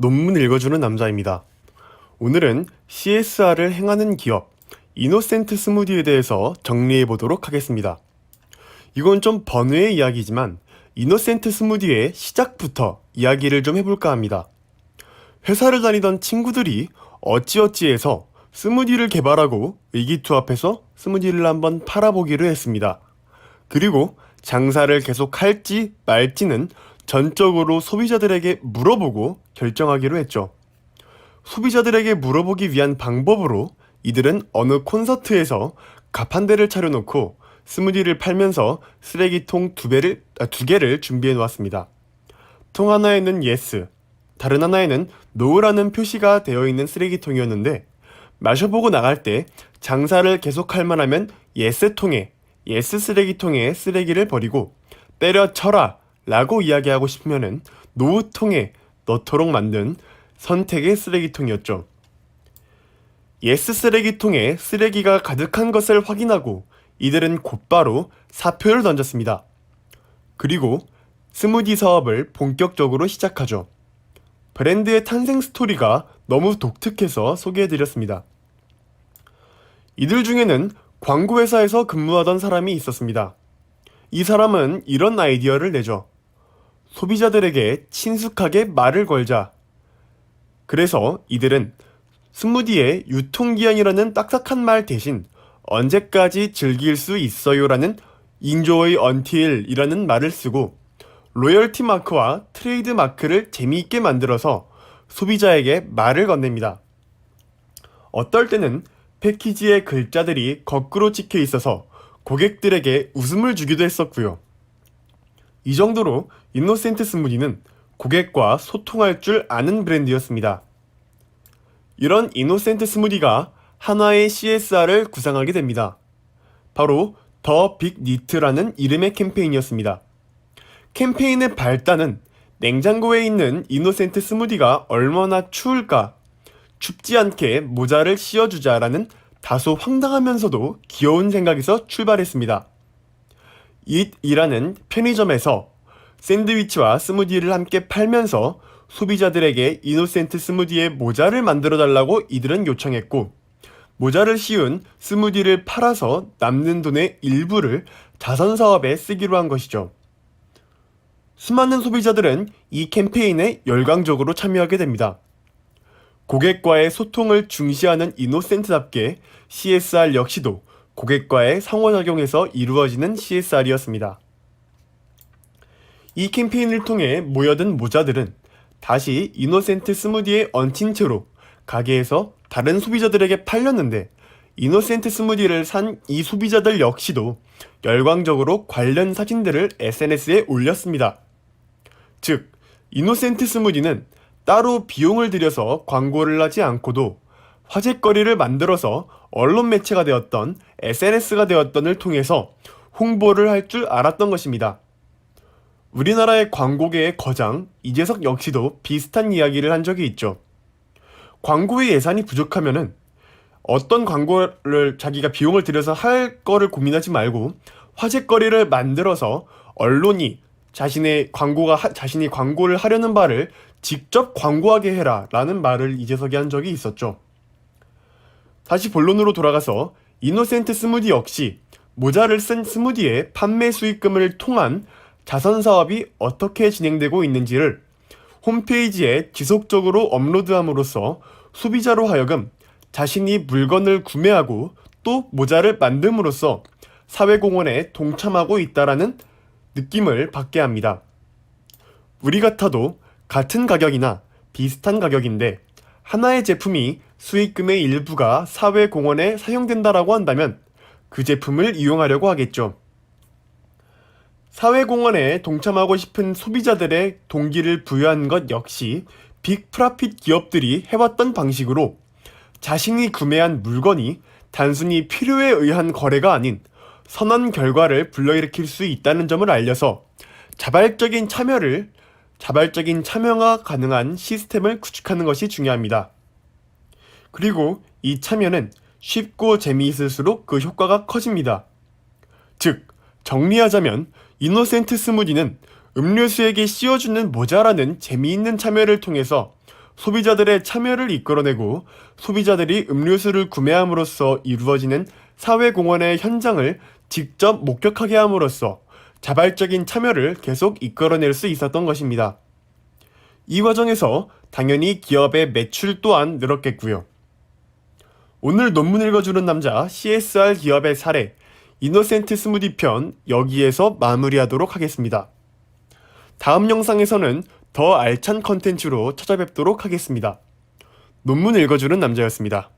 논문 읽어주는 남자입니다. 오늘은 CSR을 행하는 기업, 이노센트 스무디에 대해서 정리해 보도록 하겠습니다. 이건 좀 번외의 이야기지만, 이노센트 스무디의 시작부터 이야기를 좀 해볼까 합니다. 회사를 다니던 친구들이 어찌어찌해서 스무디를 개발하고 의기투합해서 스무디를 한번 팔아보기로 했습니다. 그리고 장사를 계속 할지 말지는 전적으로 소비자들에게 물어보고 결정하기로 했죠. 소비자들에게 물어보기 위한 방법으로 이들은 어느 콘서트에서 갑한 대를 차려놓고 스무디를 팔면서 쓰레기통 두, 배를, 아, 두 개를 준비해 놓았습니다. 통 하나에는 예스, 다른 하나에는 노라는 표시가 되어 있는 쓰레기통이었는데 마셔보고 나갈 때 장사를 계속할 만하면 예스 통에 예스 쓰레기통에 쓰레기를 버리고 때려쳐라 라고 이야기하고 싶으면은 노 통에 넣도록 만든 선택의 쓰레기통이었죠. 예스 쓰레기통에 쓰레기가 가득한 것을 확인하고 이들은 곧바로 사표를 던졌습니다. 그리고 스무디 사업을 본격적으로 시작하죠. 브랜드의 탄생 스토리가 너무 독특해서 소개해드렸습니다. 이들 중에는 광고회사에서 근무하던 사람이 있었습니다. 이 사람은 이런 아이디어를 내죠. 소비자들에게 친숙하게 말을 걸자. 그래서 이들은 스무디의 유통기한이라는 딱딱한 말 대신 언제까지 즐길 수 있어요라는 enjoy until이라는 말을 쓰고 로열티 마크와 트레이드 마크를 재미있게 만들어서 소비자에게 말을 건넵니다. 어떨 때는 패키지의 글자들이 거꾸로 찍혀 있어서 고객들에게 웃음을 주기도 했었고요. 이 정도로 인노센트 스무디는 고객과 소통할 줄 아는 브랜드였습니다. 이런 이노센트 스무디가 하나의 CSR을 구상하게 됩니다. 바로 더 빅 니트라는 이름의 캠페인이었습니다. 캠페인의 발단은 냉장고에 있는 이노센트 스무디가 얼마나 추울까 춥지 않게 모자를 씌워주자라는 다소 황당하면서도 귀여운 생각에서 출발했습니다. 잇이라는 편의점에서 샌드위치와 스무디를 함께 팔면서 소비자들에게 이노센트 스무디의 모자를 만들어 달라고 이들은 요청했고 모자를 씌운 스무디를 팔아서 남는 돈의 일부를 자선 사업에 쓰기로 한 것이죠. 수많은 소비자들은 이 캠페인에 열광적으로 참여하게 됩니다. 고객과의 소통을 중시하는 이노센트답게 CSR 역시도 고객과의 상호작용에서 이루어지는 CSR이었습니다. 이 캠페인을 통해 모여든 모자들은 다시 이노센트 스무디에 얹힌 채로 가게에서 다른 소비자들에게 팔렸는데 이노센트 스무디를 산 이 소비자들 역시도 열광적으로 관련 사진들을 SNS에 올렸습니다. 즉, 이노센트 스무디는 따로 비용을 들여서 광고를 하지 않고도 화제거리를 만들어서 언론 매체가 되었던 SNS가 되었던을 통해서 홍보를 할 줄 알았던 것입니다. 우리나라의 광고계의 거장 이재석 역시도 비슷한 이야기를 한 적이 있죠. 광고의 예산이 부족하면은 어떤 광고를 자기가 비용을 들여서 할 거를 고민하지 말고 화제거리를 만들어서 언론이 자신의 광고가 하- 자신이 광고를 하려는 바를 직접 광고하게 해라라는 말을 이재석이 한 적이 있었죠. 다시 본론으로 돌아가서 이노센트 스무디 역시 모자를 쓴 스무디의 판매 수익금을 통한 자선 사업이 어떻게 진행되고 있는지를 홈페이지에 지속적으로 업로드함으로써 소비자로 하여금 자신이 물건을 구매하고 또 모자를 만듦으로써 사회공헌에 동참하고 있다라는 느낌을 받게 합니다. 우리 같아도 같은 가격이나 비슷한 가격인데 하나의 제품이 수익금의 일부가 사회공헌에 사용된다라고 한다면 그 제품을 이용하려고 하겠죠. 사회공헌에 동참하고 싶은 소비자들의 동기를 부여한 것 역시 빅 프라핏 기업들이 해왔던 방식으로 자신이 구매한 물건이 단순히 필요에 의한 거래가 아닌 선한 결과를 불러일으킬 수 있다는 점을 알려서 자발적인 참여를 자발적인 참여가 가능한 시스템을 구축하는 것이 중요합니다. 그리고 이 참여는 쉽고 재미있을수록 그 효과가 커집니다. 즉, 정리하자면 이노센트 스무디는 음료수에게 씌워주는 모자라는 재미있는 참여를 통해서 소비자들의 참여를 이끌어내고 소비자들이 음료수를 구매함으로써 이루어지는 사회공헌의 현장을 직접 목격하게 함으로써 자발적인 참여를 계속 이끌어낼 수 있었던 것입니다. 이 과정에서 당연히 기업의 매출 또한 늘었겠고요. 오늘 논문 읽어주는 남자 CSR 기업의 사례 이노센트 스무디 편 여기에서 마무리하도록 하겠습니다. 다음 영상에서는 더 알찬 컨텐츠로 찾아뵙도록 하겠습니다. 논문 읽어주는 남자였습니다.